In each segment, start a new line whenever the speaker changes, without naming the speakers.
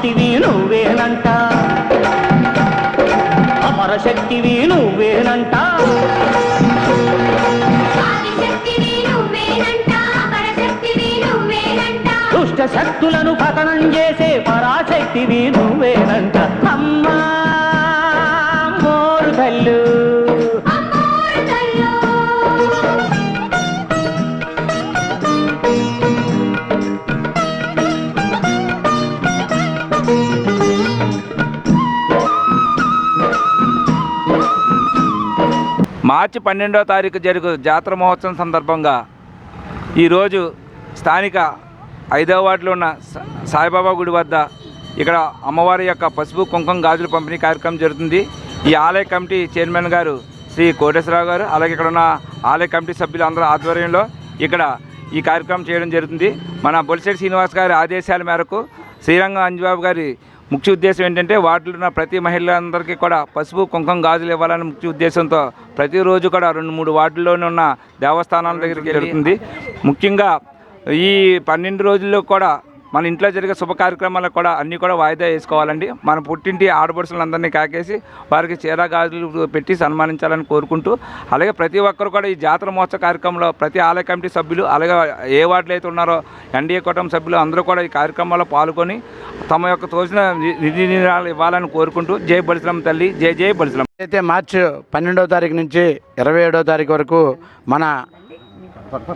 పరాశక్తివి నువ్వేనంట నువ్వేనంట
పరశక్తివి నువ్వేనంట
దుష్ట శక్తులను పతనం చేసే పరాశక్తివి నువ్వేనంట అమ్మా మోరు తల్లు.
మార్చి పన్నెండవ తారీఖు జరుగు జాతర మహోత్సవం సందర్భంగా ఈరోజు స్థానిక ఐదవ వార్డులో ఉన్న సాయిబాబా గుడి వద్ద ఇక్కడ అమ్మవారి యొక్క పసుపు కుంకుమ గాజుల పంపిణీ కార్యక్రమం జరుగుతుంది. ఈ ఆలయ కమిటీ చైర్మన్ గారు శ్రీ కోటేశ్వరరావు గారు అలాగే ఇక్కడ ఉన్న ఆలయ కమిటీ సభ్యులు అందరూ ఆధ్వర్యంలో ఇక్కడ ఈ కార్యక్రమం చేయడం జరుగుతుంది. మన బొలిశెట్టి శ్రీనివాస్ గారి ఆదేశాల మేరకు శ్రీరంగం అంజబాబు గారి ముఖ్య ఉద్దేశం ఏంటంటే వాటిలో ఉన్న ప్రతి మహిళలందరికీ కూడా పసుపు కుంకుమ గాజులు ఇవ్వాలని ముఖ్య ఉద్దేశంతో ప్రతిరోజు కూడా రెండు మూడు వార్డుల్లోనే ఉన్న దేవస్థానాల దగ్గరికి జరుగుతుంది. ముఖ్యంగా ఈ పన్నెండు రోజుల్లో కూడా మన ఇంట్లో జరిగే శుభ కార్యక్రమాలకు కూడా అన్నీ కూడా వాయిదా వేసుకోవాలండి. మన పుట్టింటి ఆడపడుచులందరినీ కాకేసి వారికి చీరా గాజులు పెట్టి సన్మానించాలని కోరుకుంటూ అలాగే ప్రతి ఒక్కరు కూడా ఈ జాతర మహోత్సవ కార్యక్రమంలో ప్రతి ఆలయ కమిటీ సభ్యులు అలాగే ఏ వార్డులు అయితే ఉన్నారో ఎన్డీఏ కుటుంబ సభ్యులు అందరూ కూడా ఈ కార్యక్రమంలో పాల్గొని తమ యొక్క తోచిన నిధి నిరాలు ఇవ్వాలని కోరుకుంటూ జై బలిసలం తల్లి జై జై బలిసలం
అయితే మార్చి పన్నెండవ తారీఖు నుంచి ఇరవై ఏడవ తారీఖు వరకు మన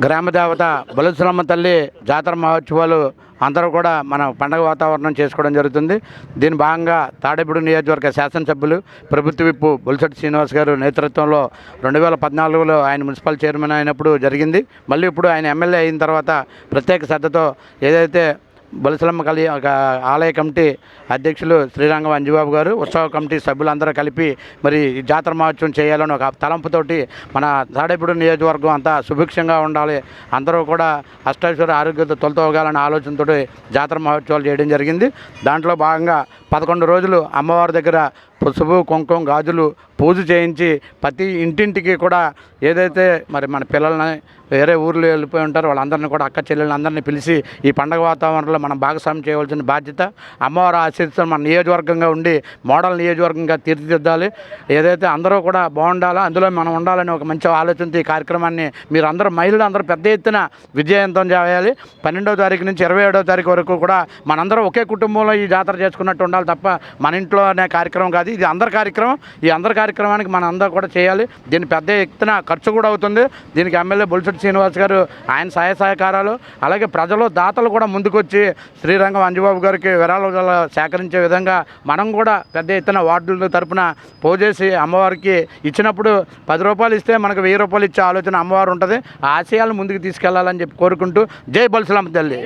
గ్రామ దేవత బలుసలమ్మ తల్లి జాతర మహోత్సవాలు అందరూ కూడా మన పండగ వాతావరణం చేసుకోవడం జరుగుతుంది. దీని భాగంగా తాడేపూడి నియోజకవర్గ శాసనసభ్యులు ప్రభుత్వ విప్పు బొలిశెట్టి శ్రీనివాస్ గారు నేతృత్వంలో రెండు వేల పద్నాలుగులో ఆయన మున్సిపల్ చైర్మన్ అయినప్పుడు జరిగింది. మళ్ళీ ఇప్పుడు ఆయన ఎమ్మెల్యే అయిన తర్వాత ప్రత్యేక శ్రద్ధతో ఏదైతే బొలసలమ్మ కలి ఒక ఆలయ కమిటీ అధ్యక్షులు శ్రీరంగం అంజుబాబు గారు ఉత్సవ కమిటీ సభ్యులందరూ కలిపి మరి జాతర మహోత్సవం చేయాలని ఒక తలంపుతోటి మన తాడేపూడి నియోజకవర్గం అంతా సుభిక్షంగా ఉండాలి. అందరూ కూడా అష్టైశ్వర ఆరోగ్యంతో తొలతోగాలనే ఆలోచనతో జాతర మహోత్సవాలు చేయడం జరిగింది. దాంట్లో భాగంగా పదకొండు రోజులు అమ్మవారి దగ్గర పసుపు కుంకుమ గాజులు పూజ చేయించి ప్రతి ఇంటింటికి కూడా ఏదైతే మరి మన పిల్లల్ని వేరే ఊర్లో వెళ్ళిపోయి ఉంటారో వాళ్ళందరినీ కూడా అక్క చెల్లెళ్ళందరినీ పిలిచి ఈ పండగ వాతావరణంలో మనం భాగస్వామ్యం చేయవలసిన బాధ్యత అమ్మవారి ఆశీస్సులు మన నియోజకవర్గంగా ఉండి మోడల్ నియోజకవర్గంగా తీర్చిదిద్దాలి. ఏదైతే అందరూ కూడా బాగుండాలో అందులో మనం ఉండాలని ఒక మంచి ఆలోచనతో ఈ కార్యక్రమాన్ని మీరు అందరూ మహిళలు అందరూ పెద్ద ఎత్తున విజయవంతం చేయాలి. పన్నెండవ తారీఖు నుంచి ఇరవై ఏడవ తారీఖు వరకు కూడా మనందరం ఒకే కుటుంబంలో ఈ జాతర చేసుకున్నట్టు ఉండాలి తప్ప మన ఇంట్లో అనే కార్యక్రమం కాదు. ఇది అందరి కార్యక్రమం. ఈ అందరి కార్యక్రమానికి మనం అందరూ కూడా చేయాలి. దీని పెద్ద ఎత్తున ఖర్చు కూడా అవుతుంది. దీనికి ఎమ్మెల్యే బొలిసెట్టి శ్రీనివాస్ గారు ఆయన సహాయ సహకారాలు అలాగే ప్రజలు దాతలు కూడా ముందుకొచ్చి శ్రీరంగం అంజబాబు గారికి విరాళాలు సేకరించే విధంగా మనం కూడా పెద్ద ఎత్తున వార్డుల తరపున పోజేసి అమ్మవారికి ఇచ్చినప్పుడు పది రూపాయలు ఇస్తే మనకు వెయ్యి రూపాయలు ఇచ్చే ఆలోచన అమ్మవారు ఉంటుంది. ఆ ఆశయాలను ముందుకు తీసుకెళ్ళాలని చెప్పి కోరుకుంటూ జై బల్సలమ్మ తల్లి.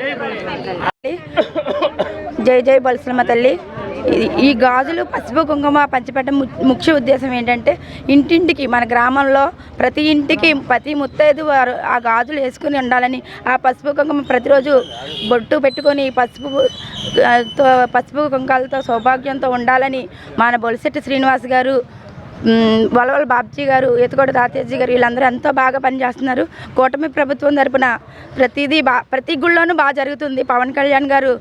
జై జై బలసలమ్మ తల్లి. ఈ- గాజులు పసుపు కుంకుమ పంచిపెట్టడం ము- ముఖ్య ఉద్దేశం ఏంటంటే ఇంటింటికి మన గ్రామంలో ప్రతి ఇంటికి ప్రతి ముత్తైదు వారు ఆ గాజులు వేసుకుని ఉండాలని ఆ పసుపు కుంకుమ ప్రతిరోజు బొట్టు పెట్టుకొని పసుపు పసుపు కుంకాలతో సౌభాగ్యంతో ఉండాలని మన బొలిశెట్టి శ్రీనివాస్ గారు వలవల బాబ్జీ గారు ఎత్తుకోట దాతేజీ గారు వీళ్ళందరూ ఎంతో బాగా పనిచేస్తున్నారు. కూటమి ప్రభుత్వం తరపున ప్రతిదీ బా ప్రతి గుళ్ళోనూ బాగా జరుగుతుంది. పవన్ కళ్యాణ్ గారు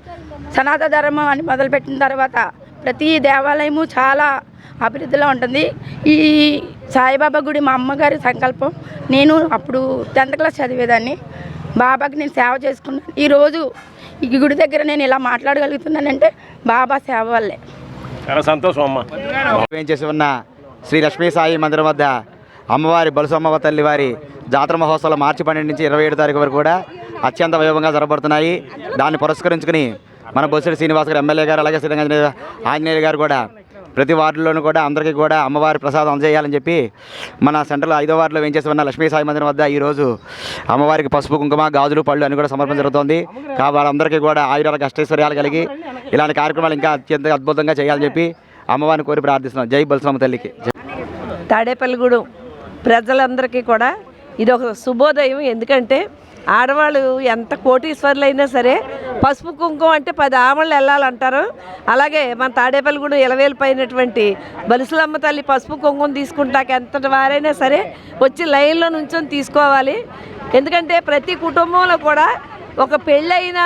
సనాతన ధర్మం అని మొదలుపెట్టిన తర్వాత ప్రతి దేవాలయము చాలా అభివృద్ధిలో ఉంటుంది. ఈ సాయిబాబా గుడి మా అమ్మగారి సంకల్పం. నేను అప్పుడు టెన్త్ క్లాస్ చదివేదాన్ని. బాబాకి నేను సేవ చేసుకున్నాను. ఈరోజు ఈ గుడి దగ్గర నేను ఇలా మాట్లాడగలుగుతున్నానంటే బాబా సేవ వల్లే.
చాలా సంతోషం అమ్మ.
వేయించేసి ఉన్న శ్రీ లక్ష్మీ సాయి మందిరం వద్ద అమ్మవారి బలుసమ్మవ తల్లి వారి జాతర మహోత్సవాలు మార్చి పన్నెండు నుంచి ఇరవై ఏడు తారీఖు వరకు కూడా అత్యంత వైభవంగా జరగబడుతున్నాయి దాన్ని పురస్కరించుకుని మన బొత్సడి శ్రీనివాస్ గారు ఎమ్మెల్యే గారు అలాగే శ్రీరంగ ఆంజనేయులు గారు కూడా ప్రతి వార్డులోనూ కూడా అందరికీ కూడా అమ్మవారి ప్రసాదం అందజేయాలని చెప్పి మన సెంట్రల్ ఐదో వార్డులో వేయించేసి ఉన్న లక్ష్మీ సాయి మందిరం వద్ద ఈరోజు అమ్మవారికి పసుపు కుంకుమ గాజులు పళ్ళు అని కూడా సమర్పణ జరుగుతుంది. కాబట్టి వాళ్ళందరికీ కూడా ఆయురాలకు అష్టైశ్వర్యాలు కలిగి ఇలాంటి కార్యక్రమాలు ఇంకా అత్యంత అద్భుతంగా చేయాలని చెప్పి అమ్మవారిని కోరి ప్రార్థిస్తున్నాం. జై బలసమ్మ తల్లికి. జై
తాడేపల్లిగూడెం ప్రజలందరికీ కూడా ఇది ఒక శుభోదయం. ఎందుకంటే ఆడవాళ్ళు ఎంత కోటీశ్వర్లైనా సరే పసుపు కుంకుమ అంటే పది ఆమళ్ళు వెళ్ళాలంటారు. అలాగే మన తాడేపల్లిగూడెం ఇలవేలిపోయినటువంటి బలిసలమ్మ తల్లి పసుపు కుంకుమ తీసుకుంటాక ఎంతటి వారైనా సరే వచ్చి లైన్లో నుంచొని తీసుకోవాలి. ఎందుకంటే ప్రతి కుటుంబంలో కూడా ఒక పెళ్ళైనా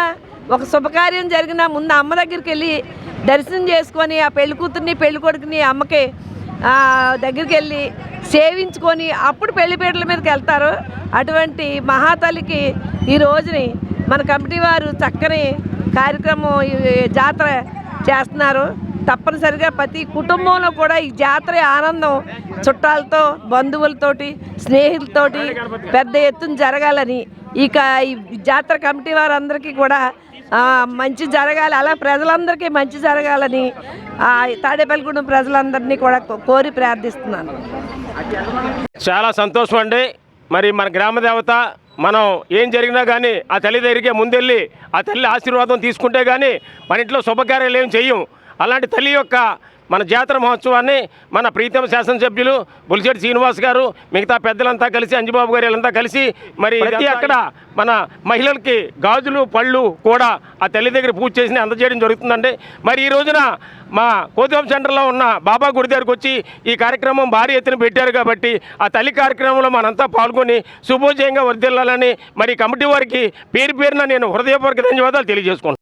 ఒక శుభకార్యం జరిగినా ముందు అమ్మ దగ్గరికి వెళ్ళి దర్శనం చేసుకొని ఆ పెళ్ళి కూతుర్ని పెళ్ళి కొడుకుని అమ్మకి దగ్గరికి వెళ్ళి సేవించుకొని అప్పుడు పెళ్ళిపీటల మీదకి వెళ్తారు. అటువంటి మహాతల్లికి ఈ రోజుని మన కమిటీ వారు చక్కని కార్యక్రమం జాతర చేస్తున్నారు. తప్పనిసరిగా ప్రతి కుటుంబంలో కూడా ఈ జాతర ఆనందం చుట్టాలతో బంధువులతోటి స్నేహితులతోటి పెద్ద ఎత్తున జరగాలని ఇక ఈ జాతర కమిటీ వారందరికీ కూడా మంచి జరగాలి. అలా ప్రజలందరికీ మంచి జరగాలని తాడేపల్లిగూడెం ప్రజలందరినీ కూడా కోరి ప్రార్థిస్తున్నాను.
చాలా సంతోషం అండి. మరి మన గ్రామ దేవత మనం ఏం జరిగినా కానీ ఆ తల్లి దగ్గరికే ముందెళ్ళి ఆ తల్లి ఆశీర్వాదం తీసుకుంటే కానీ మన ఇంట్లో శుభకార్యాలు ఏం చెయ్యం. అలాంటి తల్లి యొక్క మన జాతర మహోత్సవాన్ని మన ప్రీతమ శాసనసభ్యులు బులిశెట్టి శ్రీనివాస్ గారు మిగతా పెద్దలంతా కలిసి అంజబాబు గారు వీళ్ళంతా కలిసి మరి ప్రతి అక్కడ మన మహిళలకి గాజులు పళ్ళు కూడా ఆ తల్లి దగ్గర పూజ చేసి అందజేయడం జరుగుతుందండి. మరి ఈ రోజున మా కోతివం సెంటర్లో ఉన్న బాబా గుడి దగ్గరకు వచ్చి ఈ కార్యక్రమం భారీ ఎత్తున పెట్టారు కాబట్టి ఆ తల్లి కార్యక్రమంలో మనంతా పాల్గొని శుభోజయంగా వర్దిల్లాలని మరి కమిటీ వారికి పేరు పేరున నేను హృదయపూర్వక ధన్యవాదాలు తెలియజేసుకుంటాను